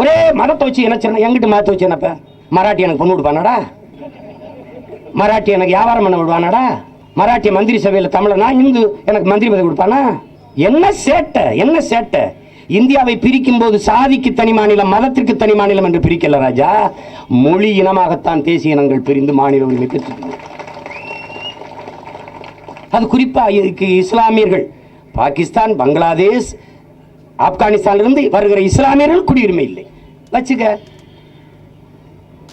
ஒரே மதத்தை வச்சு என்ன எங்கிட்ட மதத்தை வச்சு என்னப்ப? மராட்டி எனக்கு பொண்ணு விடுப்பானாடா மராட்டி எனக்கு வியாபாரம் பண்ண விடுவானாடா? மராட்டிய மந்திரி சபையில் தமிழனா? இந்து எனக்கு மந்திரி பதவி கொடுப்பானா? என்ன சேட்டை? என்ன சேட்டை? இந்தியாவை பிரிக்கும் போது சாதிக்கு தனி மாநிலம் மதத்திற்கு தனி மாநிலம் என்று பிரிக்கல ராஜா. மொழி இனமாகத்தான் தேசிய இனங்கள் பிரிந்து மாநில உரிமை பெற்று அது குறிப்பாக இதுக்கு இஸ்லாமியர்கள் பாகிஸ்தான் பங்களாதேஷ் ஆப்கானிஸ்தானிலிருந்து வருகிற இஸ்லாமியர்கள் குடியுரிமை இல்லை. வச்சுக்க.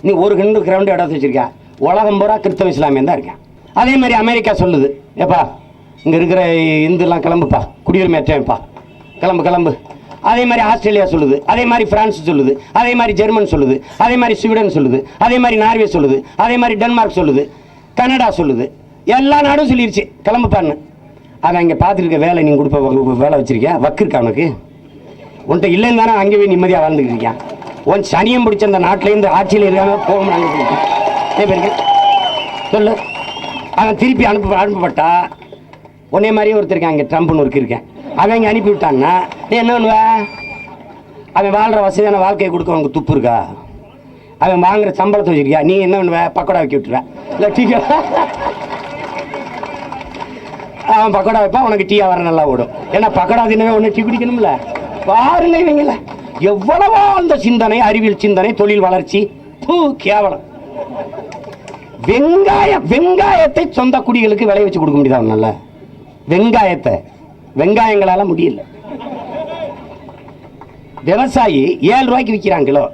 நீ ஒரு கிண்டு கிரவுண்டு இடத்து வச்சிருக்க உலகம் பூரா கிறிஸ்தவ இஸ்லாமியம் தான் இருக்கேன். அதே மாதிரி அமெரிக்கா சொல்லுது. ஏப்பா இங்கே இருக்கிற இந்துலாம் கிளம்புப்பா. குடியுரிமை அற்றேன்ப்பா கிளம்பு கிளம்பு. அதே மாதிரி ஆஸ்திரேலியா சொல்லுது. அதே மாதிரி பிரான்ஸ் சொல்லுது. அதே மாதிரி ஜெர்மன் சொல்லுது. அதே மாதிரி ஸ்வீடன் சொல்லுது. அதே மாதிரி நார்வே சொல்லுது. அதே மாதிரி டென்மார்க் சொல்லுது. கனடா சொல்லுது. எல்லா நாடும் சொல்லிருச்சு. கிளம்புப்பான்னு. அவன் இங்கே பார்த்துருக்க வேலை நீங்கள் கொடுப்ப வேலை வச்சுருக்கியா? வக்கு இருக்கா அவனுக்கு உன்கிட்ட இல்லைன்னு தானே அங்கே போய் நிம்மதியாக வாழ்ந்துக்கிட்டு இருக்கான் உன் சனியம் பிடிச்ச அந்த நாட்டிலேருந்து ஆட்சியில் இருக்காங்க போகணும் சொல்லு. அவன் திருப்பி அனுப்ப அனுப்பப்பட்டா. உன்னே மாதிரியே ஒருத்தர் இருக்கான் இங்கே ட்ரம்ப்னு ஒருக்கு இருக்கேன். அவன் இங்கே அனுப்பி விட்டான்னா நீ என்ன பண்ணுவ? அவன் வாழ்கிற வசதியான வாழ்க்கையை கொடுக்க உனக்கு துப்பு இருக்கா? அவன் வாங்குற சம்பளத்தை வச்சிருக்கியா? நீ என்ன பண்ணுவ? பக்கோடா வைக்க விட்டுருவ. இல்லை டீ அவன் பக்கோடா வைப்பான் உனக்கு டீ வர நல்லா ஓடும். ஏன்னா பக்கோடா தினமே ஒன்று டீ குடிக்கணும்ல. பாருங்க இவங்கள எவ்வளவோ அந்த சிந்தனை அறிவியல் சிந்தனை தொழில் வளர்ச்சி. பூ கேவலம். வெங்காயம் வெங்காயத்தை சொந்த குடிகளுக்கு விளைய வச்சு கொடுக்க முடியாது நல்ல வெங்காயத்தை. வெங்காயங்களால முடியல. விவசாயி ஏழு ரூபாய்க்கு விற்கிறான் கிலோ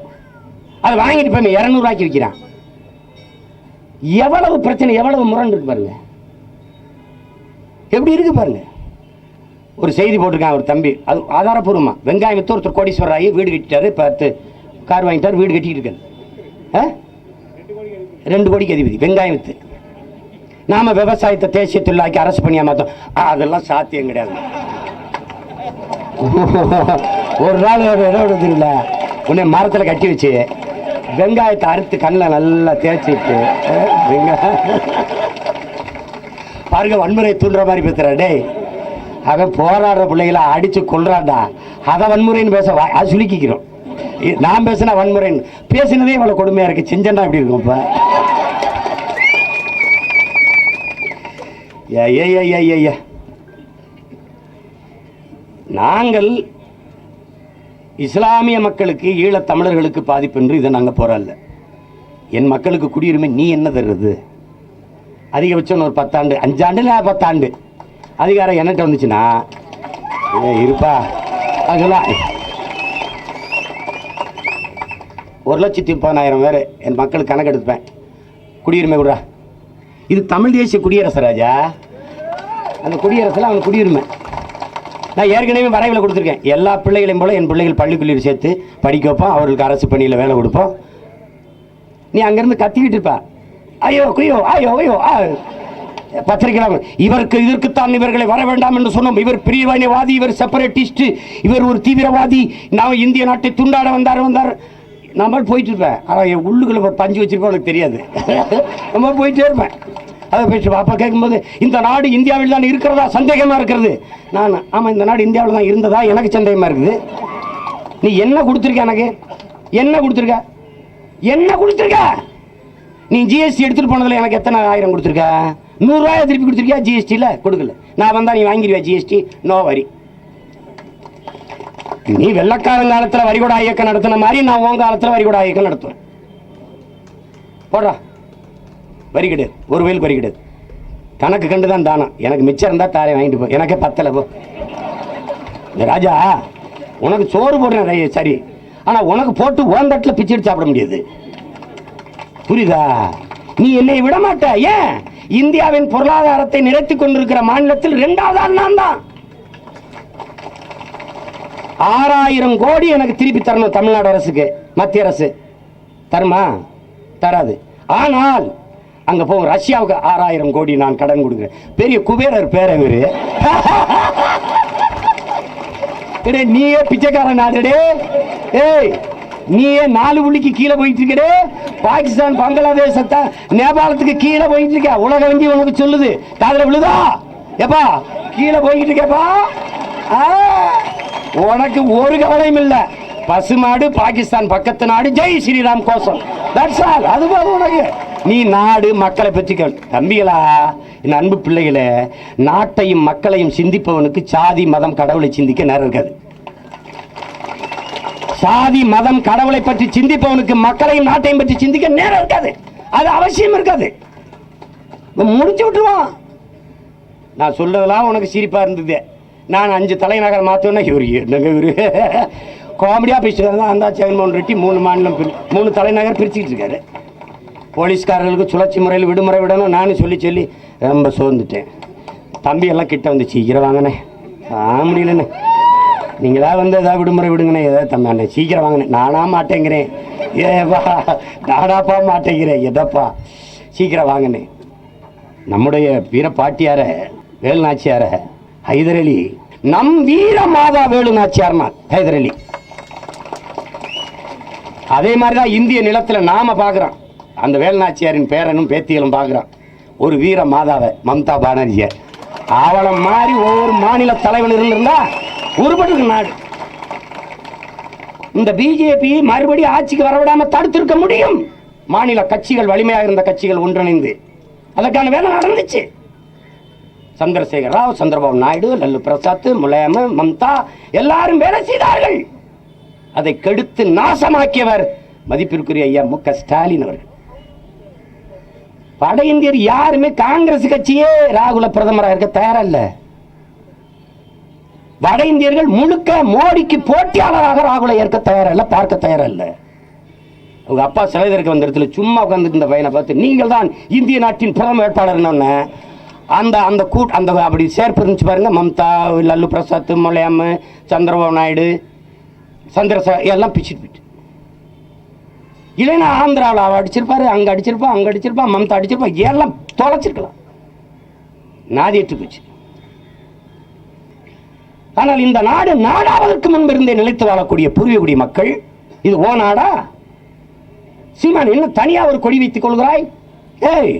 அதை வாங்கிட்டு போய் இரநூறுவாய்க்கு விற்கிறான் எவ்வளவு பிரச்சனை எவ்வளவு முரண் இருக்கு பாருங்க. எப்படி இருக்கு பாருங்க. ஒரு செய்தி போட்டிருக்காங்க ஒரு தம்பி. அது ஆதாரப்பூர்வமாக வெங்காயம் வித்து ஒருத்தர் கோடீஸ்வரர் ஆகி வீடு கட்டிட்டாரு பத்து கார் வாங்கிட்டாரு வீடு கட்டிட்டு இருக்காரு ஆ? ரெண்டு கோடிக்கு அதிபதி வெங்காயம் வித்து நாம விவசாயத்தை தேசிய தொழிலாக்கி அரசு பணியாக மாற்றோம் அதெல்லாம் சாத்தியம் கிடையாது. ஒரு நாள் ஒரு இடம் தெரியல உன்னை மரத்தில் கட்டி வச்சு வெங்காயத்தை அறுத்து கண்ணில் நல்லா தேய்ச்சி விட்டு வெங்காயம். பாருங்க வன்முறை தூண்டுற மாதிரி பேசுகிறா டேய். அவன் போராடுற பிள்ளைகளை அடிச்சு கொள்றான்டா அதை வன்முறைன்னு பேச வா- அது சுலுக்கிக்கிறோம் நான் பேசினா வன்முறைன்னு. பேசினதே இவ்வளவு கொடுமையா இருக்கு. செஞ்சேன்டா இப்படி இருக்கும் இப்போ ஏ நாங்கள் இஸ்லாமிய மக்களுக்கு ஈழத் தமிழர்களுக்கு பாதிப்பு என்று இதை நாங்கள் போராடல என் மக்களுக்கு குடியுரிமை நீ என்ன தருது? அதிகபட்சம் ஒரு பத்தாண்டு அஞ்சாண்டு இல்லை பத்தாண்டு. அதிகாரம் என்னட்ட வந்துச்சுன்னா? இருப்பா. அதெல்லாம் ஒரு லட்சத்தி முப்பதாயிரம் பேர் என் மக்களுக்கு கணக்கு எடுத்துப்பேன். குடியுரிமை விடுறா இது தமிழ் தேசிய குடியரசு ராஜா. அந்த குடியரசில் அவன் குடியுரிமை. நான் ஏற்கனவே வரைவில் கொடுத்துருக்கேன். எல்லா பிள்ளைகளையும் போல என் பிள்ளைகள் பள்ளிக்குள்ளில் சேர்த்து படிக்க வைப்போம். அவர்களுக்கு அரசு பணியில் வேலை கொடுப்போம். நீ அங்கேருந்து கத்திக்கிட்டு இருப்பா. ஐயோ குய்யோ ஐயோ ஐயோ ஆ. பத்திரிகையாளர் இவருக்கு இதற்குத்தான் இவர்களை வர வேண்டாம் என்று சொன்னோம். இவர் பிரிவினைவாதி இவர் செப்பரேட்டிஸ்ட் இவர் ஒரு தீவிரவாதி. நான் இந்திய நாட்டை துண்டாட வந்தார் வந்தார். நம்ம போயிட்டு இருப்பேன். ஆனால் என் உள்ளுக்குள்ள ஒரு பஞ்சு வச்சிருக்கோம் எனக்கு தெரியாது. நம்ம போயிட்டே இருப்பேன். அதை பேசி அப்போ கேட்கும்போது இந்த நாடு இந்தியாவில் தான் இருக்கிறதா? சந்தேகமாக இருக்கிறது நான் ஆமாம் இந்த நாடு இந்தியாவில் தான் இருந்ததா? எனக்கு சந்தேகமாக இருக்குது. நீ என்ன கொடுத்துருக்க எனக்கு? என்ன கொடுத்துருக்க? என்ன கொடுத்துருக்க? நீ ஜிஎஸ்டி எடுத்துகிட்டு போனதில் எனக்கு எத்தனை ஆயிரம் கொடுத்துருக்க? நூறுரூவாயை திருப்பி கொடுத்துருக்கியா ஜிஎஸ்டியில் கொடுக்கல. நான் வந்தால் நீ வாங்கிடுவியா ஜிஎஸ்டி நோ வரி. நீ வெள்ளக்காரன் காலத்தில் வரிகூடா இயக்கம் நடத்தின மாதிரி நான் உன் காலத்தில் வரிகூடா இயக்கம் நடத்துவேன். போடுறா. வரி கிடையாது ஒரு வயலுக்கு வரி கிடையாது கணக்கு கண்டு தான் தானம். எனக்கு மிச்சம் இருந்தால் தாரை வாங்கிட்டு போ. எனக்கே பத்தலை போ. ராஜா உனக்கு சோறு போடுறேன் சரி. ஆனால் உனக்கு போட்டு ஓந்தட்டில் பிச்சை சாப்பிட முடியாது. புரியுதா? நீ என்னை விட மாட்ட ஏன்? இந்தியாவின் பொருளாதாரத்தை நிறுத்திக் கொண்டிருக்கிற மாநிலத்தில் இரண்டாவது ஆள் நான் தான். ஆறாயிரம் கோடி எனக்கு திருப்பி தரணும் தமிழ்நாடு அரசுக்கு மத்திய அரசு. தருமா? தராது. ஆனால் அங்க போகும் ரஷ்யாவுக்கு ஆறாயிரம் கோடி நான் கடன் கொடுக்குறேன். பெரிய குபேரர் பேரவர் நீயே பிச்சைக்காரன் நாடுடே ஏய் நீயே நாலு புள்ளிக்கு கீழே போயிட்டு இருக்கடே பாகிஸ்தான் பங்களாதேஷ் நேபாளத்துக்கு கீழே போயிட்டு இருக்க உலக வங்கி உனக்கு சொல்லுது. காதல விழுதா? எப்பா கீழே போய்கிட்டு இருக்கேப்பா. உனக்கு ஒரு கவலையும் இல்லை. பசுமாடு பாகிஸ்தான் பக்கத்து நாடு. ஜெய் ஸ்ரீராம் கோஷம். அது போதும் உனக்கு. நீ நாடு மக்களை பற்றிக்க தம்பிகளா என் அன்பு பிள்ளைகளே நாட்டையும் மக்களையும் சிந்திப்பவனுக்கு சாதி மதம் கடவுளை சிந்திக்க நேரம் இருக்காது. சாதி மதம் கடவுளை பற்றி சிந்திப்பவனுக்கு மக்களையும் நாட்டையும் பற்றி சிந்திக்க நேரம் இருக்காது. அது அவசியம் இருக்காது. முடிச்சு விட்டுருவான் நான் சொல்லதெல்லாம் உனக்கு சிரிப்பா இருந்தது. நான் அஞ்சு தலைநகர் மாத்தோன்னா இவரு என்னங்க இவரு? காமெடியா தான் அந்த ஜெகன்மோகன் ரெட்டி மூணு மாநிலம் மூணு தலைநகர் பிரிச்சுக்கிட்டு இருக்காரு. போலீஸ்காரர்களுக்கு சுழற்சி முறையில் விடுமுறை விடணும். நானும் சொல்லி சொல்லி ரொம்ப சோர்ந்துட்டேன். தம்பி எல்லாம் கிட்ட வந்து சீக்கிரம் வாங்கினேன் ஆ முடியலண்ணே. நீங்களா வந்து ஏதாவது விடுமுறை விடுங்கண்ணே. ஏதாவது தம்பி அண்ணே சீக்கிரம் வாங்கினேன். நானா மாட்டேங்கிறேன். ஏப்பா நானாப்பா மாட்டேங்கிறேன். எதப்பா? சீக்கிரம் வாங்கினே நம்முடைய வீர பாட்டியார வேலுநாச்சியார ஹைதர் அலி நம் வீர மாதா வேலுநாச்சியார்னா ஹைதரலி. ஹைதர் அலி அதே மாதிரி தான் இந்திய நிலத்துல நாம பார்க்குறோம் அந்த வேலுநாச்சியாரின் பேரனும் பேத்திகளும் பார்க்குறோம் ஒரு வீர மாதாவை மம்தா பானர்ஜியை அவளை மாதிரி ஒவ்வொரு மாநில தலைவன் இருந்தால் உருப்பட்டு நாடு. இந்த பிஜேபி மறுபடியும் ஆட்சிக்கு வரவிடாம தடுத்திருக்க முடியும்? மாநில கட்சிகள் வலிமையாக இருந்த கட்சிகள் ஒன்றிணைந்து. அதற்கான வேலை நடந்துச்சு. சந்திரசேகர் ராவ் சந்திரபாபு நாயுடு லல்லு பிரசாத் முலாயம் மம்தா எல்லாரும் வேலை செய்தார்கள். அதை கெடுத்து நாசமாக்கியவர் மதிப்பிற்குரிய ஐயா மு க ஸ்டாலின் அவர்கள். வட இந்தியர் யாருமே காங்கிரஸ் கட்சியே ராகுல பிரதமராக இருக்க தயாரல்ல. வட இந்தியர்கள் முழுக்க மோடிக்கு போட்டியாளராக ராகுலை ஏற்க தயாரல்ல பார்க்க தயாரில்ல. அவங்க அப்பா சிலைதற்கு வந்த இடத்துல சும்மா உட்கார்ந்துட்டு இந்த பையனை பார்த்து நீங்கள் தான் இந்திய நாட்டின் பிரதம வேட்பாளர்னு அந்த அந்த கூட் அந்த அப்படி சேர்ப்பு இருந்துச்சு பாருங்க. மம்தா லல்லு பிரசாத் முலையாம் சந்திரபாபு நாயுடு சந்திரசா எல்லாம் பிச்சுட்டு போயிட்டு. இல்லைன்னா ஆந்திராவில் அவள் அடிச்சிருப்பாரு அங்கே அடிச்சிருப்பான் அங்கே அடிச்சிருப்பான் மம்தா அடிச்சிருப்பா எல்லாம் தொலைச்சிருக்கலாம். நாதி எட்டு போச்சு. ஆனால் இந்த நாடு நாடாவதற்கு முன்பிருந்தே நிலைத்து வாழக்கூடிய பூர்வீகுடி மக்கள் இது ஓ நாடா? சீமான் என்ன தனியா ஒரு கொடி வைத்துக் கொள்கிறாய்? ஏய்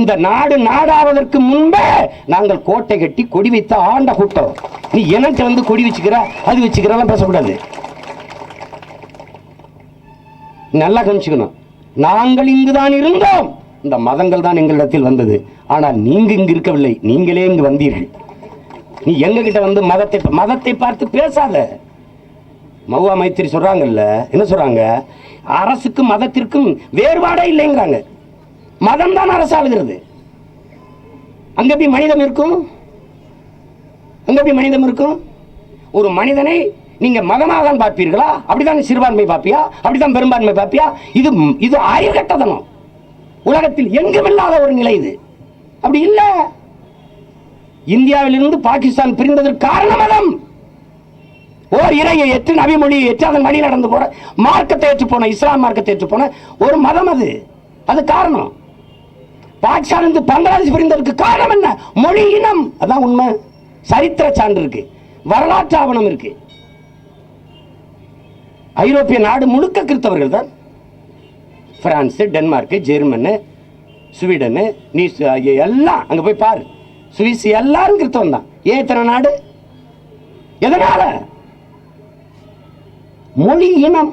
இந்த நாடு நாடாவதற்கு முன்பே நாங்கள் கோட்டை கட்டி கொடி வைத்த ஆண்ட கூட்டம். நீ எனக்கு வந்து கொடி வச்சுக்கிற? அது வச்சுக்கிறலாம் பேசக்கூடாது. நல்லா கவனிச்சுக்கணும். நாங்கள் இங்குதான் இருந்தோம். இந்த மதங்கள் தான் எங்களிடத்தில் வந்தது. ஆனால் நீங்க இங்கு இருக்கவில்லை. நீங்களே இங்கு வந்தீர்கள். நீ எங்க கிட்ட வந்து மதத்தை மதத்தை பார்த்து பேசாத. மௌவா மைத்திரி சொல்றாங்கல்ல என்ன சொல்றாங்க? அரசுக்கும் மதத்திற்கும் வேறுபாடே இல்லைங்கிறாங்க. மதம் தான் அரசாளுகிறது அங்க எப்படி மனிதம் இருக்கும்? அங்க எப்படி மனிதம் இருக்கும்? ஒரு மனிதனை நீங்க மதமாக தான் பார்ப்பீர்களா? அப்படிதான் சிறுபான்மை பார்ப்பியா? அப்படிதான் பெரும்பான்மை பார்ப்பியா? இது இது ஆயுர்கட்டதனம் உலகத்தில் எங்குமில்லாத ஒரு நிலை இது. அப்படி இல்லை. இந்தியாவிலிருந்து பாகிஸ்தான் பிரிந்ததற்கு காரணம் மதம் ஓர் இறையை ஏற்று நவி மொழியை ஏற்று அதன் வழி நடந்து போற மார்க்கத்தை ஏற்று போன இஸ்லாம் மார்க்கத்தை ஏற்று போன ஒரு மதம் அது. அது காரணம். பாகிஸ்தான் இருந்து பங்களாதேஷ் பிரிந்ததற்கு காரணம் என்ன? மொழி இனம். அதான் உண்மை. சரித்திர சான்று இருக்கு. வரலாற்று ஆவணம் இருக்கு. ஐரோப்பிய நாடு முழுக்க கிறித்தவர்கள் தான். பிரான்ஸ் டென்மார்க் ஜெர்மனு ஸ்வீடனு நீஸ் எல்லாம் அங்க போய் பாரு. சுவிஸ் எல்லாரும் கிறிஸ்தவம் தான். ஏன் இத்தனை நாடு? எதனால? மொழி இனம்.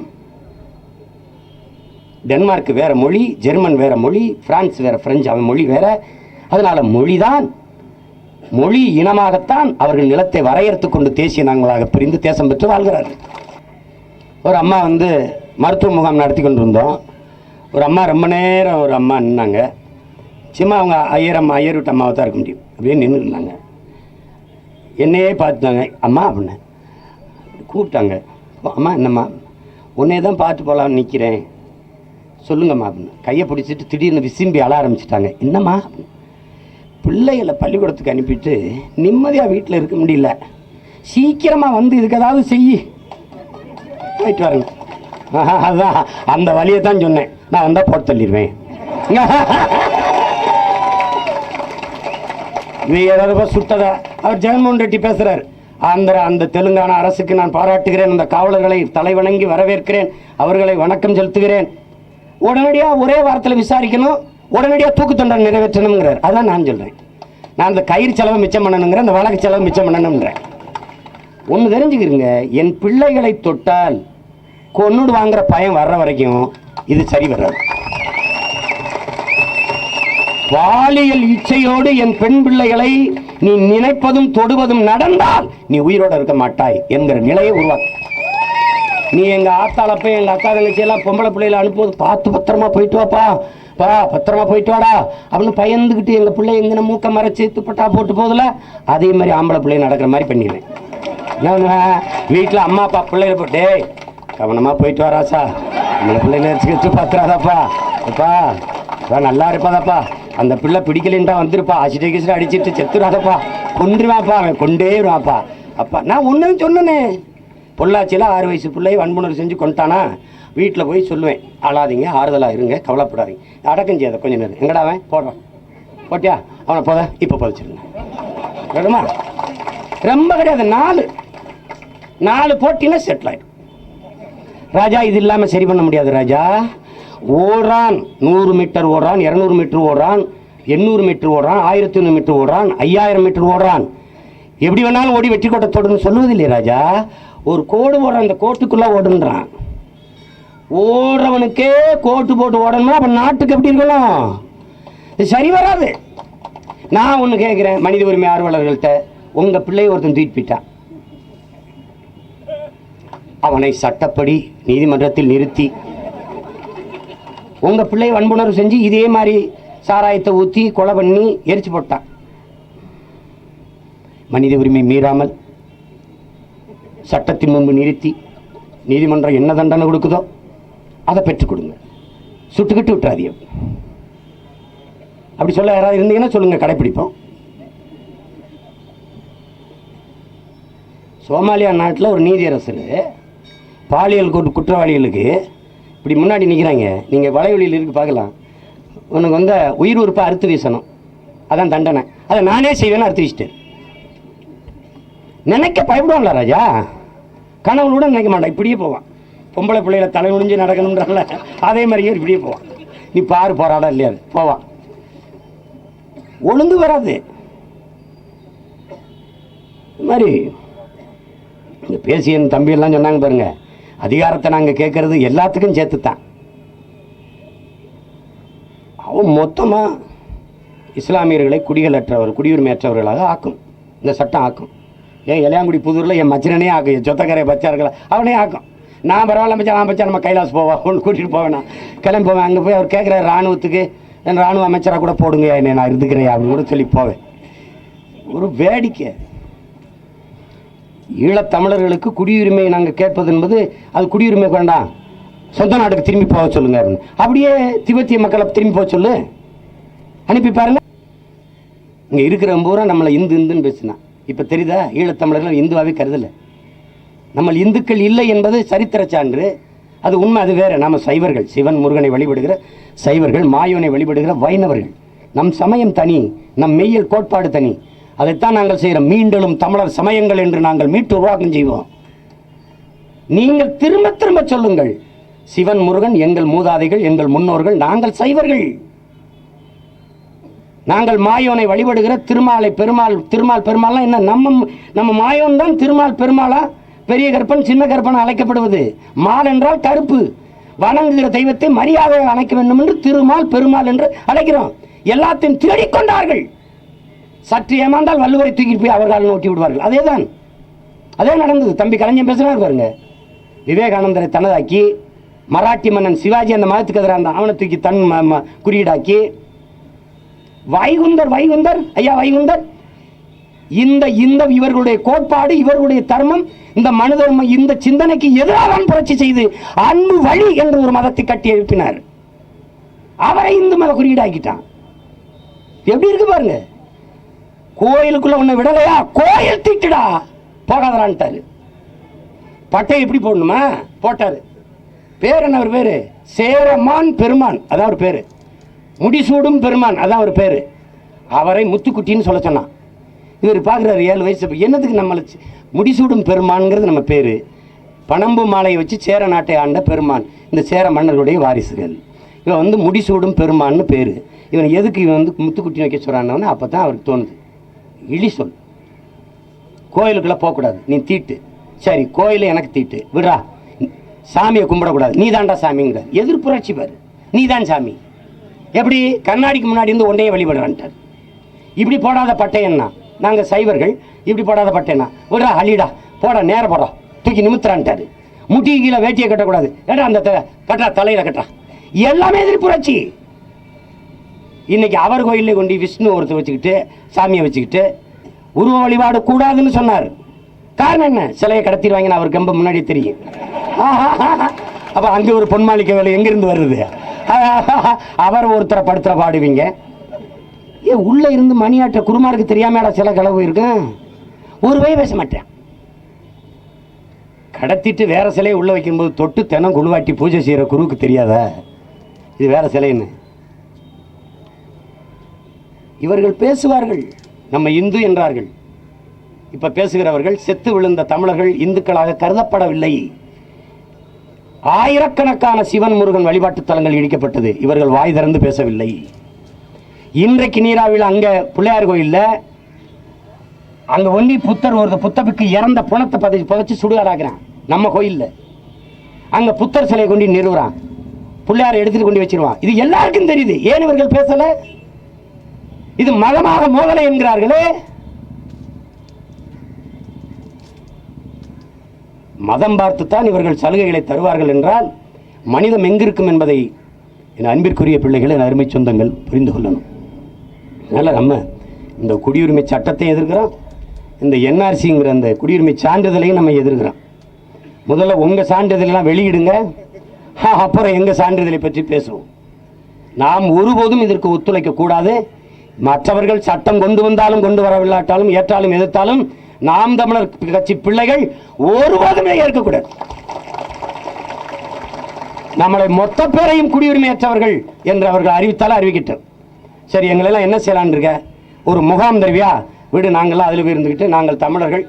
டென்மார்க் வேற மொழி ஜெர்மன் வேற மொழி பிரான்ஸ் வேற பிரெஞ்சு அவன் மொழி வேற. அதனால மொழிதான். மொழி இனமாகத்தான் அவர்கள் நிலத்தை வரையறுத்து கொண்டு தேசிய நாங்களாக பிரிந்து தேசம் பெற்று வாழ்கிறார்கள். ஒரு அம்மா வந்து மருத்துவ முகாம் நடத்தி கொண்டு இருந்தோம் ஒரு அம்மா ரொம்ப நேரம் ஒரு அம்மா நின்னாங்க. சும்மா அவங்க ஐயர் அம்மா ஐயர் விட்டு அம்மாவை தான் இருக்க முடியும். அப்படியே நின்றுருந்தாங்க என்னையே பார்த்துட்டாங்க அம்மா அப்படின்னு. கூப்பிட்டாங்க அம்மா என்னம்மா? உன்னே தான் பார்த்து போகலான்னு நிற்கிறேன் சொல்லுங்கம்மா அப்படின்னு. கையை பிடிச்சிட்டு திடீர்னு விசும்பி அழ ஆரம்பிச்சிட்டாங்க. என்னம்மா? அப்படின்னு. பிள்ளைகளை பள்ளிக்கூடத்துக்கு அனுப்பிட்டு நிம்மதியாக வீட்டில் இருக்க முடியல. சீக்கிரமாக வந்து இதுக்கு ஏதாவது செய் போயிட்டு வரேங்க. ஆஹா, அதான். அந்த வழியை தான் சொன்னேன். நான் வந்தால் போட்டு தள்ளிடுவேன். இவன் ஏதாவது சுட்டத? அவர் ஜெகன்மோகன் ரெட்டி பேசுகிறார் ஆந்திரா அந்த தெலுங்கானா அரசுக்கு நான் பாராட்டுகிறேன். அந்த காவலர்களை தலைவணங்கி வரவேற்கிறேன். அவர்களை வணக்கம் செலுத்துகிறேன். உடனடியாக ஒரே வாரத்தில் விசாரிக்கணும். உடனடியாக தூக்கு தண்டனை நிறைவேற்றணுங்கிறார் அதான் நான் சொல்கிறேன் நான் அந்த கயிறு செலவை மிச்சம் பண்ணணுங்கிறேன் அந்த வழக்கு செலவு மிச்சம் பண்ணணுங்கிறேன் ஒன்று தெரிஞ்சுக்கிறீங்க. என் பிள்ளைகளை தொட்டால் கொன்னுடு வாங்குற பயம் வர்ற வரைக்கும் இது சரி வராது. பாலியல் இச்சையோடு என் பெண் பிள்ளைகளை நீ நினைப்பதும் தொடுவதும் நடந்தால் நீ உயிரோட இருக்க மாட்டாய் என்கிற நிலையை உருவாக்கு. நீ எங்க ஆத்தால போய் எங்க அக்கா தங்கச்சி எல்லாம் பொம்பளை பிள்ளைகளை அனுப்புவது பார்த்து பத்திரமா போயிட்டு வாப்பா. பா பத்திரமா போயிட்டு வாடா. அப்படின்னு பயந்துக்கிட்டு எங்க பிள்ளை எங்கன மூக்க மறைச்சு துப்பட்டா போட்டு போதில்ல அதே மாதிரி ஆம்பளை பிள்ளை நடக்கிற மாதிரி பண்ணிடுவேன் நான் வீட்டில் அம்மா அப்பா பிள்ளைகளை போட்டு கவனமாக கவனமா போயிட்டு வராசா நம்மளை பிள்ளைகளை வச்சு வச்சு பத்திராதாப்பா அப்பா அப்பா, நல்லா இருப்பாதாப்பா. அந்த பிள்ளை பிடிக்கலன்னு தான் வந்திருப்பா. அசிட்டை கிசிட்டு அடிச்சிட்டு செத்துறாதப்பா. கொண்டுருவாப்பா அவன் கொண்டே வருவாப்பா அப்பா நான் ஒன்றும் சொன்னனே. பொள்ளாச்சியில் ஆறு வயசு பிள்ளை வன்புணர்வு செஞ்சு கொண்டானா வீட்டில் போய் சொல்லுவேன். அழாதீங்க ஆறுதலாக இருங்க கவலைப்படாதீங்க. அடக்கம் செய்யாத கொஞ்ச நேரம். எங்கடா அவன்? போடுறான் போட்டியா? அவனை போத இப்போ பதிச்சிருங்க. வேணுமா ரொம்ப கிடையாது நாலு. நாலு போட்டினா செட்டில் ஆயிடும். ராஜா இது இல்லாமல் சரி பண்ண முடியாது ராஜா. ஓடுறான். நூறு மீட்டர் ஓடுறான் இரநூறு மீட்டர் ஓடுறான் எண்ணூறு மீட்டர் ஓடுறான் ஆயிரத்தி ஐநூறு மீட்டர் ஓடுறான் ஐயாயிரம் மீட்டர் ஓடுறான். எப்படி வேணாலும் ஓடி வெற்றி கோட்டை சொல்லுவதில்லை ராஜா. ஒரு கோடு ஓடுறான் அந்த கோட்டுக்குள்ளே ஓடுன்றான். ஓடுறவனுக்கே கோட்டு போட்டு ஓடணும்னா அப்போ நாட்டுக்கு எப்படி இருக்கணும்? இது சரி வராது. நான் ஒன்று கேட்குறேன் மனித உரிமை ஆர்வலர்கள்ட்ட. உங்கள் பிள்ளையை ஒருத்தன் தூக்கிட்டு போயிட்டான் அவனை சட்டப்படி நீதிமன்றத்தில் நிறுத்தி உங்க பிள்ளை வன்புணர்வு செஞ்சு இதே மாதிரி சாராயத்தை ஊற்றி கொலை பண்ணி எரிச்சு போட்டான் மனித உரிமை மீறாமல் சட்டத்தின் முன்பு நிறுத்தி நீதிமன்றம் என்ன தண்டனை கொடுக்குதோ அதை பெற்றுக் கொடுங்க. சுட்டுக்கிட்டு விட்டுறாதிய அப்படி சொல்ல யாராவது இருந்தீங்கன்னா சொல்லுங்க கடைப்பிடிப்போம். சோமாலியா நாட்டில் ஒரு நீதியரசர் பாலியல் குற்றவாளிகளுக்கு இப்படி முன்னாடி நிற்கிறாங்க நீங்கள் வலைவெளியில் இருக்கு பார்க்கலாம். உனக்கு வந்து உயிர் உறுப்பை அறுத்து வீசணும். அதான் தண்டனை. அதை நானே செய்வேன்னு அறுத்து வீசிட்டேன். நினைக்க பயப்படுவான்ல ராஜா. கனவுல கூட நினைக்க மாட்டான். இப்படியே போவான். பொம்பளை பிள்ளைகளை தலை ஒழிஞ்சு நடக்கணுன்றால அதே மாதிரியே இப்படியே போவான். நீ பாரு போராடா இல்லையா? போவான். ஒழுங்கு வராது. இது மாதிரி இந்த பேசிய என் தம்பி எல்லாம் சொன்னாங்க பாருங்க. அதிகாரத்தை நாங்கள் கேட்கறது எல்லாத்துக்கும் சேர்த்து தான் அவன் மொத்தமாக இஸ்லாமியர்களை குடிகளற்றவர் குடியுரிமையற்றவர்களாக ஆக்கும். இந்த சட்டம் ஆக்கும். ஏன் இளையாங்குடி புதூரில் என் மச்சினனே ஆக்கும் என் சொத்தக்கரை பச்சார்களா அவனே ஆக்கும். நான் பரவாயில்ல அமைச்சா நான் அமைச்சா நம்ம கைலாஸ் போவோம் ஒன்று கூட்டிகிட்டு போவேண்ணா கிளம்பி போவேன். அங்கே போய் அவர் கேட்குற இராணுவத்துக்கு என் இராணுவ அமைச்சராக கூட போடுங்க என்னை நான் இருந்துக்கிறேன் அப்படின்னு கூட சொல்லி போவேன். ஒரு வேடிக்கை. ஈழத்தமிழர்களுக்கு குடியுரிமை நாங்கள் கேட்பது என்பது அது குடியுரிமை வேண்டாம் சொந்த நாட்டுக்கு திரும்பி போக சொல்லுங்க அப்படின்னு. அப்படியே திபெத்திய மக்களை திரும்பி போக சொல்லு. அனுப்பி பாருங்க. இங்கே இருக்கிற பூரா நம்மளை இந்து இந்துன்னு பேசினா. இப்போ தெரியுதா? ஈழத்தமிழர்கள் இந்துவாகவே கருதலை. நம்ம இந்துக்கள் இல்லை என்பது சரித்திர சான்று. அது உண்மை அது வேறு. நாம் சைவர்கள் சிவன் முருகனை வழிபடுகிற சைவர்கள் மாயோனை வழிபடுகிற வைணவர்கள். நம் சமயம் தனி நம் மெய்யல் கோட்பாடு தனி. அதைத்தான் நாங்கள் செய்கிறோம். மீண்டலும் தமிழர் சமயங்கள் என்று நாங்கள் மீட்டு உருவாக்கம் செய்வோம். நீங்கள் திரும்ப திரும்ப சொல்லுங்கள். சிவன் முருகன் எங்கள் மூதாதைகள் எங்கள் முன்னோர்கள் நாங்கள் சைவர்கள். நாங்கள் மாயோனை வழிபடுகிற திருமாலை பெருமாள் திருமால் பெருமாள்லாம் என்ன? நம்ம நம்ம மாயோன் தான் திருமால் பெருமாளா? பெரிய கற்பன் சின்ன கற்பன் அழைக்கப்படுவது. மால் என்றால் கருப்பு. வணங்குகிற தெய்வத்தை மரியாதை அழைக்க வேண்டும் என்று திருமால் பெருமாள் என்று அழைக்கிறோம். எல்லாத்தையும் தேடிக்கொண்டார்கள். சற்று ஏமாந்தால் வள்ளுவரை தூக்கிட்டு போய் அவர்கள் நோட்டி விடுவார்கள். அதேதான். அதே நடந்தது. தம்பி கலைஞன் பேசுகிறார் பாருங்க. விவேகானந்தரை தனதாக்கி மராட்டி மன்னன் சிவாஜி அந்த மதத்துக்கு எதிராக இருந்தான் அவனை தூக்கி தன் ம- ம- குறியீடாக்கி வைகுந்தர் வைகுந்தர் ஐயா வைகுந்தர் இந்த இந்த இவர்களுடைய கோட்பாடு இவர்களுடைய தர்மம் இந்த மனு தர்மம் இந்த சிந்தனைக்கு எதிராக புரட்சி செய்து அன்பு வழி என்ற ஒரு மதத்தை கட்டி எழுப்பினார். அவரை இந்து மத குறியீடாக்கிட்டான். எப்படி இருக்கு பாருங்க. கோயிலுக்குள்ள உன்னை விடலையா? கோயில் தீட்டுடா. போகாதரான்ட்டாரு பட்டை எப்படி போடணுமா? போட்டாரு. பேர் என்ன ஒரு பேரு? சேரமான் பெருமான். அதான் அவர் பேரு. முடிசூடும் பெருமான். அதான் அவர் பேரு. அவரை முத்துக்குட்டின்னு சொல்ல சொன்னான். இவர் பார்க்குறாரு ஏழு வயசு. என்னதுக்கு நம்மளை முடிசூடும் பெருமான்ங்கிறது நம்ம பேரு. பணம்பு மாலையை வச்சு சேர நாட்டை ஆண்ட பெருமான். இந்த சேர மன்னர்களுடைய வாரிசுகள். இவன் வந்து முடிசூடும் பெருமான்னு பேரு. இவன் எதுக்கு இவன் வந்து முத்துக்குட்டி வைக்க சொல்கிறான்னு அப்போ தான் அவருக்கு தோணுது. இழி சொல் கோயிலுக்குள்ளே போகக்கூடாது. நீ தீட்டு. சரி கோயில் எனக்கு தீட்டு. விடுறா. சாமியை கும்பிடக்கூடாது. நீ தாண்டா சாமிங்கிற. எதிர்ப்புரட்சி பாரு. நீ தான் சாமி. எப்படி? கண்ணாடிக்கு முன்னாடி இருந்து ஒன்றையே வழிபடுறான்ட்டார். இப்படி போடாத பட்டையன்னா நாங்கள் சைவர்கள் இப்படி போடாத பட்டையன்னா விடுறா அழிடா போடா நேர போடா. தூக்கி நிமித்துறான்ட்டாரு. முட்டி கீழே வேட்டியை கட்டக்கூடாது. ஏடா அந்த த- கட்டா தலையில் கட்டா எல்லாமே எதிர்ப்புரட்சி. இன்னைக்கு அவர் கோயிலே கொண்டு விஷ்ணு ஒருத்தர் வச்சுக்கிட்டு சாமியை வச்சுக்கிட்டு உருவ வழிபாடு கூடாதுன்னு சொன்னார். காரணம் என்ன? சிலையை கடத்திடுவாங்கன்னு அவருக்கு ரொம்ப முன்னாடி தெரியும். அப்போ அங்கே ஒரு பொன்மாளிக்க வேலை எங்கிருந்து வருது? அவர் ஒருத்தரை படுத்துற பாடுவீங்க. ஏ உள்ளே இருந்து மணியாற்ற குருமாருக்கு தெரியாமடா சில களவு இருக்கும் ஒரு வய பேச மாட்டேன். கடத்திட்டு வேற சிலையை உள்ளே வைக்கும்போது தொட்டு தினம் குழுவாட்டி பூஜை செய்கிற குருவுக்கு தெரியாதா? இது வேற சிலைன்னு இவர்கள் பேசுவார்கள் நம்ம இந்து என்றார்கள். இப்ப பேசுகிறவர்கள் செத்து விழுந்த தமிழர்கள் இந்துக்களாக கருதப்படவில்லை. ஆயிரக்கணக்கான சிவன் முருகன் வழிபாட்டு தலங்கள் இடிக்கப்பட்டது. இவர்கள் வாய் திறந்து பேசவில்லை. இன்றைக்கு நீராவில் அங்க பிள்ளையார் கோயில்ல அங்க ஒன்னி புத்தர் ஒரு புத்தபிக்கு இறந்த புணத்தை பதவி புதைச்சு சுடுகாடாக்குறான் நம்ம கோயில்ல. அங்க புத்தர் சிலையை கொண்டு நிறுவுறான். பிள்ளையாரை எடுத்துட்டு கொண்டு வச்சிருவான். இது எல்லாருக்கும் தெரியுது. ஏன் இவர்கள் பேசல? இது மதமாக மோதலை என்கிறார்களே. மதம் பார்த்துத்தான் இவர்கள் சலுகைகளை தருவார்கள் என்றால் மனிதம் எங்கிருக்கும் என்பதை என் அன்பிற்குரிய பிள்ளைகள் என் அருமை சொந்தங்கள் புரிந்து கொள்ளணும். அதனால் நம்ம இந்த குடியுரிமை சட்டத்தை எதிர்க்கிறோம். இந்த என்ஆர்சிங்கிற அந்த குடியுரிமை சான்றிதழையும் நம்ம எதிர்க்கிறோம். முதல்ல உங்கள் சான்றிதழெல்லாம் வெளியிடுங்க. அப்புறம் எங்கள் சான்றிதழை பற்றி பேசுவோம். நாம் ஒருபோதும் இதற்கு ஒத்துழைக்க கூடாது. மற்றவர்கள் சட்டம் கொண்டு வந்தாலும் கொண்டு வரவில்லாட்டாலும் ஏற்றாலும் எதிர்த்தாலும் நாம் தமிழர் கட்சி பிள்ளைகள் ஒருபோதுமே ஏற்கக்கூடாது. நம்மளை மொத்த பேரையும் குடியுரிமையற்றவர்கள் என்று அவர்கள் அறிவித்தாலும் அறிவிக்கிட்டோம். சரி எங்களெல்லாம் என்ன செய்யலான்னு இருக்க? ஒரு முகாம் தருவியா? விடு நாங்கள்லாம் அதில் இருந்துக்கிட்டு நாங்கள் தமிழர்கள்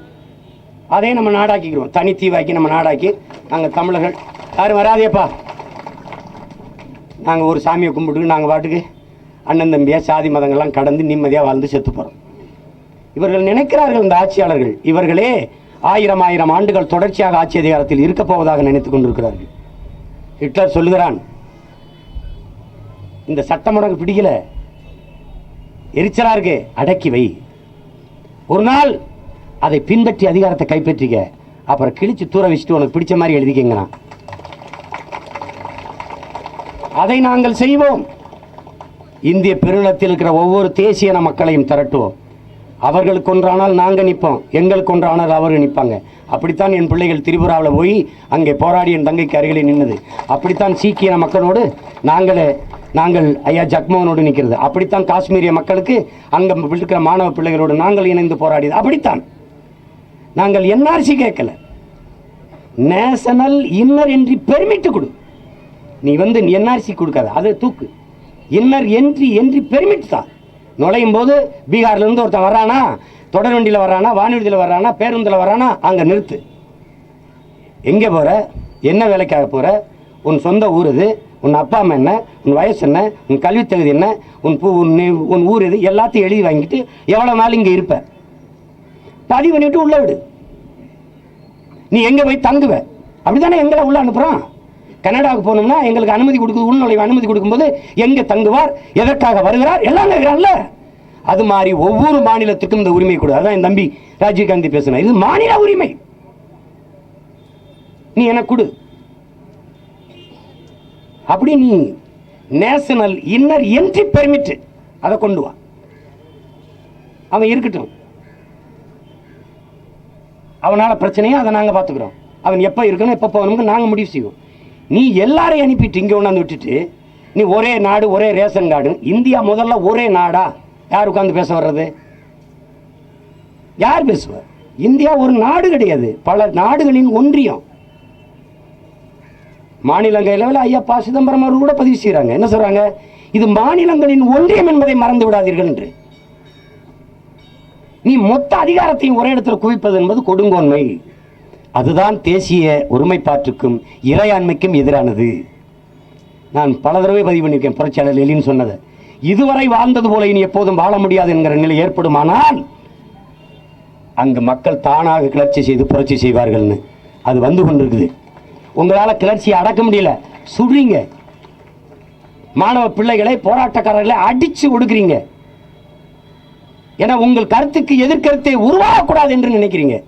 அதையும் நம்ம நாடாக்கிக்கிறோம். தனி தீவாக்கி நம்ம நாடாக்கி நாங்கள் தமிழர்கள். யாரும் வராதேப்பா. நாங்கள் ஒரு சாமியை கும்பிட்டு நாங்கள் பாட்டுக்கு அண்ணன் தம்பியாக சாதி மதங்கள்லாம் கடந்து நிம்மதியாக வாழ்ந்து செத்து போகிறோம் இவர்கள் நினைக்கிறார்கள் இந்த ஆட்சியாளர்கள் இவர்களே ஆயிரம் ஆயிரம் ஆண்டுகள் தொடர்ச்சியாக ஆட்சி அதிகாரத்தில் இருக்கப் போவதாக நினைத்து கொண்டிருக்கிறார்கள். ஹிட்லர் சொல்லுகிறான் இந்த சட்டம் உனக்கு பிடிக்கல எரிச்சலா இருக்கு அடக்கி வை. ஒரு நாள் அதை பின்பற்றி அதிகாரத்தை கைப்பற்றிக்க அப்புறம் கிழிச்சு தூர வச்சுட்டு உனக்கு பிடிச்ச மாதிரி எழுதிக்கங்கிறான். அதை நாங்கள் செய்வோம். இந்திய பெருநிலத்தில் இருக்கிற ஒவ்வொரு தேசியன மக்களையும் திரட்டுவோம். அவர்களுக்கு ஒன்றானால் நாங்கள் நிற்போம். எங்களுக்கு ஒன்றானால் அவர்கள் நிற்பாங்க. அப்படித்தான் என் பிள்ளைகள் திரிபுராவில் போய் அங்கே போராடி என் தங்கைக்கு அருகிலே நின்னது. அப்படித்தான் சீக்கிய மக்களோடு நாங்களே நாங்கள் ஐயா ஜக்மோகனோடு நிற்கிறது. அப்படித்தான் காஷ்மீரிய மக்களுக்கு அங்கே இருக்கிற மாணவ பிள்ளைகளோடு நாங்கள் இணைந்து போராடியது. அப்படித்தான். நாங்கள் என்ஆர்சி கேட்கல. நேஷனல் இன்னர் என்று பெர்மிட்டு கொடு. நீ வந்து என்ஆர்சி கொடுக்காத. அதை தூக்கு. இன்னர் என்ட்ரி என்ட்ரி பெர்மிட் தான் நுழையும் போது பீகார்லேருந்து ஒருத்தன் வர்றானா தொடர் வண்டியில் வர்றானா வானூர்தியில் வர்றானா பேருந்தில் வர்றானா அங்கே நிறுத்து. எங்கே போகிற என்ன வேலைக்காக போகிற உன் சொந்த ஊர் இது உன் அப்பா அம்மா என்ன? உன் வயசு என்ன? உன் கல்வித் தகுதி என்ன? உன் பூ உன் நீ- உன் ஊர் இது எல்லாத்தையும் எழுதி வாங்கிட்டு எவ்வளோ நாள் இங்கே இருப்ப? பதிவு பண்ணிட்டு உள்ள விடு. நீ எங்கே போய் தங்குவ? அப்படிதானே எங்களை உள்ளே அனுப்புகிறான் கனடாவுக்கு போனோம்னா எங்களுக்கு அனுமதி கொடுக்குது உள்நுழைவு அனுமதி கொடுக்கும்போது எங்கே தங்குவார் எதற்காக வருகிறார் எல்லாம் கேட்கிறார்ல அது மாதிரி ஒவ்வொரு மாநிலத்துக்கும் இந்த உரிமை கொடு. அதான் என் தம்பி ராஜீவ்காந்தி பேசினார். இது மாநில உரிமை. நீ எனக்கு கொடு. அப்படி நீ நேஷனல் இன்னர் என்ட்ரி பெர்மிட் அதை கொண்டு வா. அவன் இருக்கட்டும். அவனால பிரச்சனையை அதை நாங்கள் பார்த்துக்குறோம். அவன் எப்போ இருக்கணும் எப்போ போகணும்னு நாங்கள் முடிவு செய்வோம். நீ எல்லாரையும் அனுப்பிட்டு இங்கே கொண்டாந்து விட்டுட்டு நீ ஒரே நாடு ஒரே ரேஷன் கார்டு இந்தியா முதல்ல ஒரே நாடா? யார் உட்காந்து பேச வர்றது? யார் பேசுவார் இந்தியா ஒரு நாடு கிடையாது. பல நாடுகளின் ஒன்றியம். மாநிலங்களவில் ஐயா பா. சிதம்பரம் அவர்கள் கூட பதிவு செய்கிறாங்க என்ன சொல்றாங்க? இது மாநிலங்களின் ஒன்றியம் என்பதை மறந்து விடாதீர்கள் என்று. நீ மொத்த அதிகாரத்தையும் ஒரே இடத்துல குவிப்பது என்பது கொடுங்கோன்மை. அதுதான் தேசிய ஒருமைப்பாட்டுக்கும் இறையாண்மைக்கும் எதிரானது. நான் பல தடவை பதிவு பண்ணியிருக்கேன் புரட்சியாளர் எலின்னு சொன்னதை. இதுவரை வாழ்ந்தது போல இனி எப்போதும் வாழ முடியாது என்கிற நிலை ஏற்படுமானால் அங்கு மக்கள் தானாக கிளர்ச்சி செய்து புரட்சி செய்வார்கள்னு அது வந்து கொண்டிருக்குது. உங்களால் கிளர்ச்சியை அடக்க முடியல. சுடுறீங்க. மாணவ பிள்ளைகளை போராட்டக்காரர்களை அடித்து ஒடுக்குறீங்க. ஏன்னா உங்கள் கருத்துக்கு எதிர்கருத்தை உருவாகக்கூடாது என்று நினைக்கிறீங்க.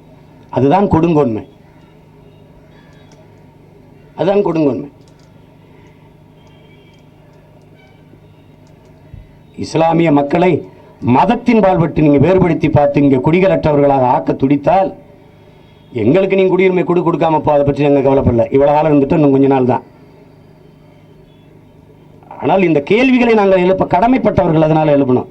அதுதான் கொடுங்கோன்மை. அதுதான் கொடுங்கோன்மை இஸ்லாமிய மக்களை மதத்தின் பால்பட்டு நீங்கள் வேறுபடுத்தி பார்த்து இங்கே குடிகளற்றவர்களாக ஆக்க துடித்தால் எங்களுக்கு நீங்கள் குடியுரிமை கொடு கொடுக்காம போ அதை பற்றி நாங்கள் கவலைப்படல. இவ்வளவு காலம் இருந்துட்டு இன்னும் கொஞ்ச நாள் தான். ஆனால் இந்த கேள்விகளை நாங்கள் எழுப்ப கடமைப்பட்டவர்கள் அதனால் எழுப்பணும்.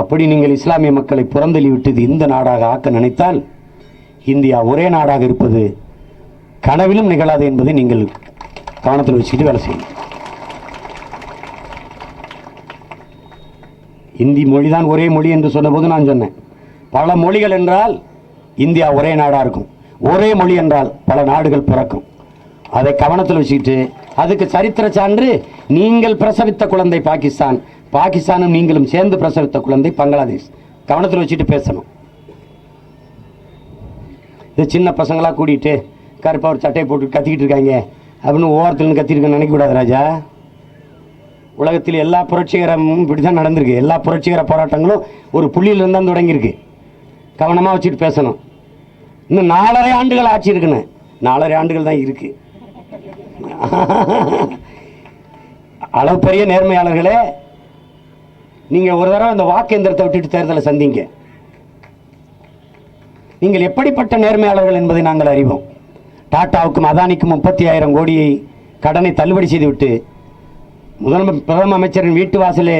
அப்படி நீங்கள் இஸ்லாமிய மக்களை புறந்தள்ளி விட்டது இந்த நாடாக ஆக்க நினைத்தால் இந்தியா ஒரே நாடாக இருப்பது கனவிலும் நிகழாது என்பதை நீங்கள் கவனத்தில் வச்சுக்கிட்டு வேலை செய்யணும் இந்தி மொழிதான் ஒரே மொழி என்று சொன்னபோது நான் சொன்னேன். பல மொழிகள் என்றால் இந்தியா ஒரே நாடாக இருக்கும். ஒரே மொழி என்றால் பல நாடுகள் பிறக்கும். அதை கவனத்தில் வச்சுக்கிட்டு அதுக்கு சரித்திர சான்று நீங்கள் பிரசவித்த குழந்தை பாகிஸ்தான் பாகிஸ்தானும் நீங்களும் சேர்ந்து பிரசவித்த குழந்தை பங்களாதேஷ். கவனத்தில் வச்சுட்டு பேசணும். இது சின்ன பசங்களாக கூட்டிகிட்டு கருப்பாக ஒரு சட்டையை போட்டு கத்திக்கிட்டு இருக்காங்க. அப்படின்னு ஓரத்தில் கத்திருக்க நினைக்கக்கூடாது ராஜா. உலகத்தில் எல்லா புரட்சிகரமும் இப்படி தான் நடந்திருக்கு. எல்லா புரட்சிகர போராட்டங்களும் ஒரு புள்ளியிலிருந்து தான் தொடங்கியிருக்கு. கவனமாக வச்சுட்டு பேசணும். இன்னும் நாலரை ஆண்டுகள் ஆட்சி இருக்குன்னு. நாலரை ஆண்டுகள் தான் இருக்கு. அளவு பெரிய நேர்மையாளர்களே நீங்கள் ஒரு தடவை அந்த வாக்கு எந்திரத்தை விட்டுட்டு தேர்தலை சந்திங்க. நீங்கள் எப்படிப்பட்ட நேர்மையாளர்கள் என்பதை நாங்கள் அறிவோம். டாட்டாவுக்கும் அதானிக்கும் முப்பத்தி ஆயிரம் கோடியை கடனை தள்ளுபடி செய்துவிட்டு முதல் பிரதம அமைச்சரின் வீட்டு வாசலே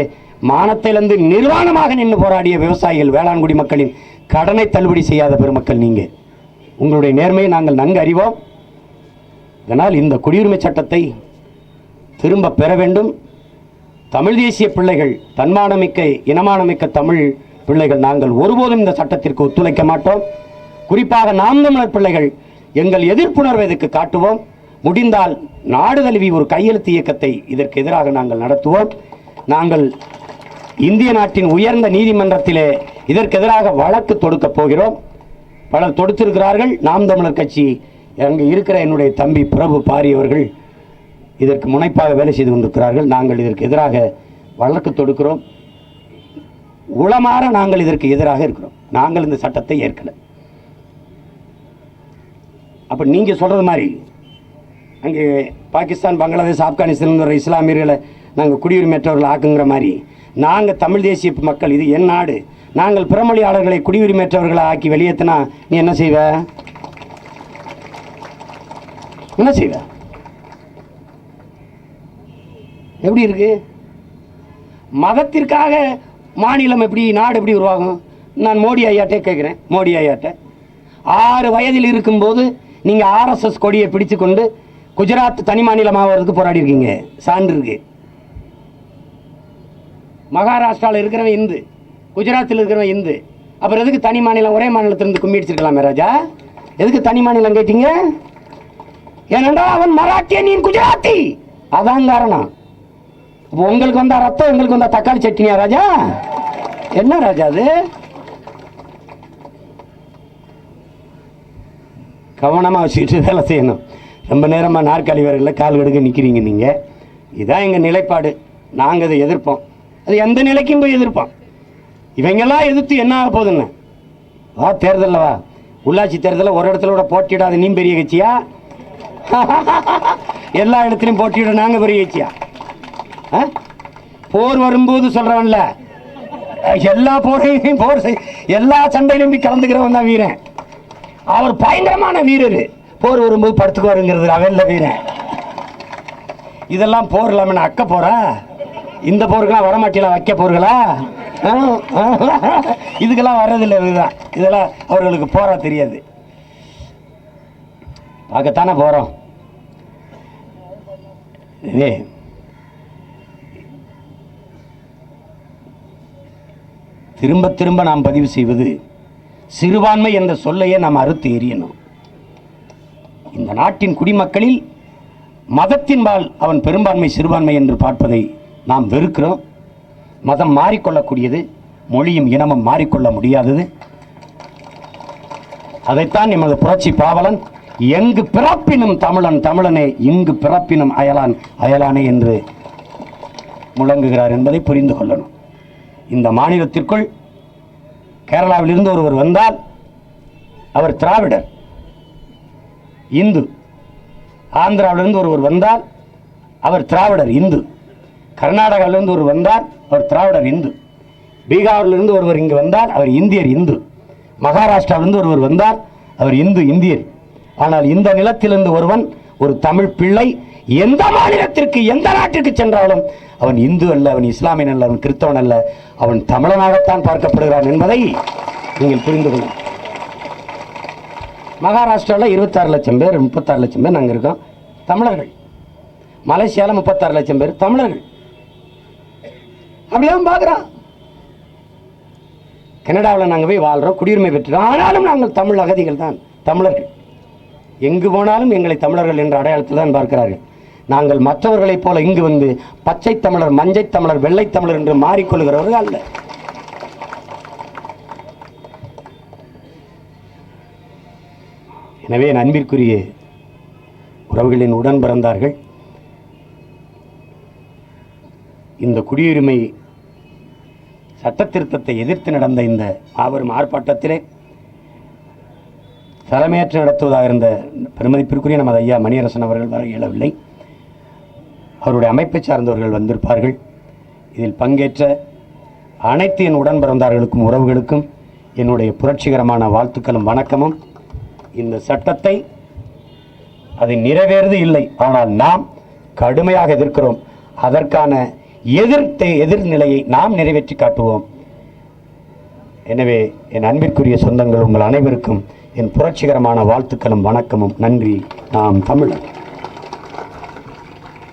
மானத்திலிருந்து நிர்வாணமாக நின்று போராடிய விவசாயிகள் வேளாண்குடி மக்களின் கடனை தள்ளுபடி செய்யாத பெருமக்கள் நீங்கள் உங்களுடைய நேர்மையை நாங்கள் நன்கு அறிவோம். இதனால் இந்த குடியுரிமை சட்டத்தை திரும்ப பெற வேண்டும். தமிழ் தேசிய பிள்ளைகள் தன்மானமிக்க இனமானமிக்க தமிழ் பிள்ளைகள் நாங்கள் ஒருபோதும் இந்த சட்டத்திற்கு ஒத்துழைக்க மாட்டோம். குறிப்பாக நாம் தமிழர் பிள்ளைகள் எங்கள் எதிர்ப்புணர்வை இதற்கு காட்டுவோம். முடிந்தால் நாடு தழுவி ஒரு கையெழுத்து இயக்கத்தை இதற்கு எதிராக நாங்கள் நடத்துவோம். நாங்கள் இந்திய நாட்டின் உயர்ந்த நீதிமன்றத்திலே இதற்கு எதிராக வழக்கு தொடுக்கப் போகிறோம். பலர் தொடுத்திருக்கிறார்கள். நாம் தமிழர் கட்சி அங்கே இருக்கிற என்னுடைய தம்பி பிரபு பாரி அவர்கள் இதற்கு முனைப்பாக வேலை செய்து கொண்டிருக்கிறார்கள். நாங்கள் இதற்கு எதிராக வழக்கு தொடுக்கிறோம். உளமாற நாங்கள் இதற்கு எதிராக இருக்கிறோம். நாங்கள் இந்த சட்டத்தை ஏற்கல. அப்போ நீங்கள் சொல்கிறது மாதிரி அங்கே பாகிஸ்தான் பங்களாதேஷ் ஆப்கானிஸ்தான் வர இஸ்லாமியர்களை நாங்கள் குடியுரிமையற்றவர்கள் ஆக்குங்கிற மாதிரி நாங்கள் தமிழ் தேசிய மக்கள் இது என் நாடு நாங்கள் பிறமொழியாளர்களை குடியுரிமையற்றவர்களை ஆக்கி வெளியேற்றினா நீ என்ன செய்வ? என்ன செய்வ? எப்படி இருக்கு? மதத்திற்காக மாநிலம் எப்படி நாடு எப்படி உருவாகும்? நான் மோடி ஐயாட்டே கேட்குறேன் மோடி ஐயாட்ட. ஆறு வயதில் இருக்கும்போது நீங்கள் ஆர்எஸ்எஸ் கொடியை பிடிச்சு கொண்டு குஜராத் தனி மாநிலமாகிறதுக்கு போராடி இருக்கீங்க. சான்று இருக்கு. மகாராஷ்டிராவில் இருக்கிறவன் இந்து குஜராத்தில் இருக்கிறவன் இந்து. அப்புறம் எதுக்கு தனி மாநிலம் ஒரே மாநிலத்திலிருந்து கும்மி அடிச்சிருக்கலாமே ராஜா? எதுக்கு தனி மாநிலம் கேட்டீங்க? ஏனென்றால் அவன் மராட்டிய நீ குஜராத்தி. அதான் காரணம். உங்களுக்கு வந்தா ரத்தம் உங்களுக்கு வந்தா தக்காளி சட்னியா ராஜா? என்ன ராஜா அது? கவனமாக வச்சுக்கிட்டு வேலை செய்யணும். ரொம்ப நேரமாக நாற்காலி வரையில் கால் கடுக்க நிற்கிறீங்க நீங்கள் இதான் எங்கள் நிலைப்பாடு. நாங்கள் அதை எதிர்ப்போம். அது எந்த நிலைக்கும் போய் எதிர்ப்போம். இவங்கெல்லாம் எதிர்த்து என்ன ஆக போகுதுன்னு? வா தேர்தலில் வா. உள்ளாட்சி தேர்தலில் ஒரு இடத்துல கூட போட்டியிடாத நீ பெரிய கட்சியா? எல்லா இடத்துலையும் போட்டியிட நாங்கள் பெரிய கட்சியா? போர் வரும்போது சொல்றவன்ல. எல்லா போரையும் போர் எல்லா சண்டையிலும் கலந்துக்கிறவன் தான் வீரன். அவர் பயங்கரமான வீரர். போர் வரும்போது படுத்துக்குவாருங்கிறது அவன்ல வீரன். இதெல்லாம் போர் இல்லாம நான் அக்க போறா? இந்த போருக்கெல்லாம் வரமாட்டியெல்லாம் வைக்க போர்களா? ஆ? இதுக்கெல்லாம் வர்றதில்லை இதுதான். இதெல்லாம் அவர்களுக்கு போரா தெரியாது. பார்க்கத்தானே போறோம். இதே திரும்ப திரும்ப நாம் பதிவு செய்வது சிறுபான்மை என்ற சொல்லையே நாம் அறுத்து எறியணும். இந்த நாட்டின் குடிமக்களில் மதத்தின்பால் அவன் பெரும்பான்மை சிறுபான்மை என்று பார்ப்பதை நாம் வெறுக்கிறோம். மதம் மாறிக்கொள்ளக்கூடியது மொழியும் இனமும் மாறிக்கொள்ள முடியாதது. அதைத்தான் எமது புரட்சி பாவலன் எங்கு பிறப்பினும் தமிழன் தமிழனே இங்கு பிறப்பினும் அயலான் அயலானே என்று முழங்குகிறார் என்பதை புரிந்து கொள்ளணும். இந்த மாநிலத்திற்குள் கேரளாவிலிருந்து ஒருவர் வந்தால் அவர் திராவிடர். இந்து. ஆந்திராவிலிருந்து ஒருவர் வந்தால் அவர் திராவிடர் இந்து. கர்நாடகாவிலிருந்து ஒருவர் வந்தால் அவர் திராவிடர் இந்து. பீகாரிலிருந்து ஒருவர் இங்கு வந்தால் அவர் இந்தியர் இந்து. மகாராஷ்டிராவிலிருந்து ஒருவர் வந்தால் அவர் இந்து இந்தியர். ஆனால் இந்த நிலத்திலிருந்து ஒருவன் ஒரு தமிழ் பிள்ளை எந்த மாநிலத்திற்கு எந்த நாட்டிற்கு சென்றாலும் அவன் இந்து அல்ல அவன் இஸ்லாமியன் அல்ல அவன் கிறிஸ்தவன் அல்ல அவன் தமிழனாகத்தான் பார்க்கப்படுகிறான் என்பதை நீங்கள் புரிந்து கொள்ளும் மகாராஷ்டிராவில் இருபத்தாறு லட்சம் பேர் முப்பத்தாறு லட்சம் பேர் நாங்கள் இருக்கோம். தமிழர்கள். மலேசியாவில் முப்பத்தாறு லட்சம் பேர் தமிழர்கள். அப்படிதான் பார்க்குறோம். கனடாவில் நாங்கள் போய் வாழ்கிறோம் குடியுரிமை பெற்றுறோம் ஆனாலும் நாங்கள் தமிழ் அகதிகள் தான் தமிழர்கள். எங்கு போனாலும் எங்களை தமிழர்கள் என்ற அடையாளத்தில் தான் பார்க்கிறார்கள். நாங்கள் மற்றவர்களைப் போல இங்கு வந்து பச்சை தமிழர் மஞ்சை தமிழர் வெள்ளை தமிழர் என்று மாறிக்கொள்கிறவர்கள் அல்ல. எனவே அன்பிற்குரிய உறவுகளின் உடன் பிறந்தார்கள் இந்த குடியுரிமை சட்டத்திருத்தத்தை எதிர்த்து நடந்த இந்த மாபெரும் ஆர்ப்பாட்டத்திலே தலைமையேற்று நடத்துவதாக இருந்த பெருமதிப்பிற்குரிய நமது ஐயா மணியரசன் அவர்கள் வர இயலவில்லை. அவருடைய அமைப்பை சார்ந்தவர்கள் வந்திருப்பார்கள். இதில் பங்கேற்ற அனைத்து என் உடன் பிறந்தார்களுக்கும் உறவுகளுக்கும் என்னுடைய புரட்சிகரமான வாழ்த்துக்களும் வணக்கமும். இந்த சட்டத்தை அது நிறைவேறது இல்லை. ஆனால் நாம் கடுமையாக எதிர்க்கிறோம். அதற்கான எதிர்த்தை எதிர்நிலையை நாம் நிறைவேற்றி காட்டுவோம். எனவே என் அன்பிற்குரிய சொந்தங்கள் உங்கள் அனைவருக்கும் என் புரட்சிகரமான வாழ்த்துக்களும் வணக்கமும். நன்றி. நாம் தமிழர்.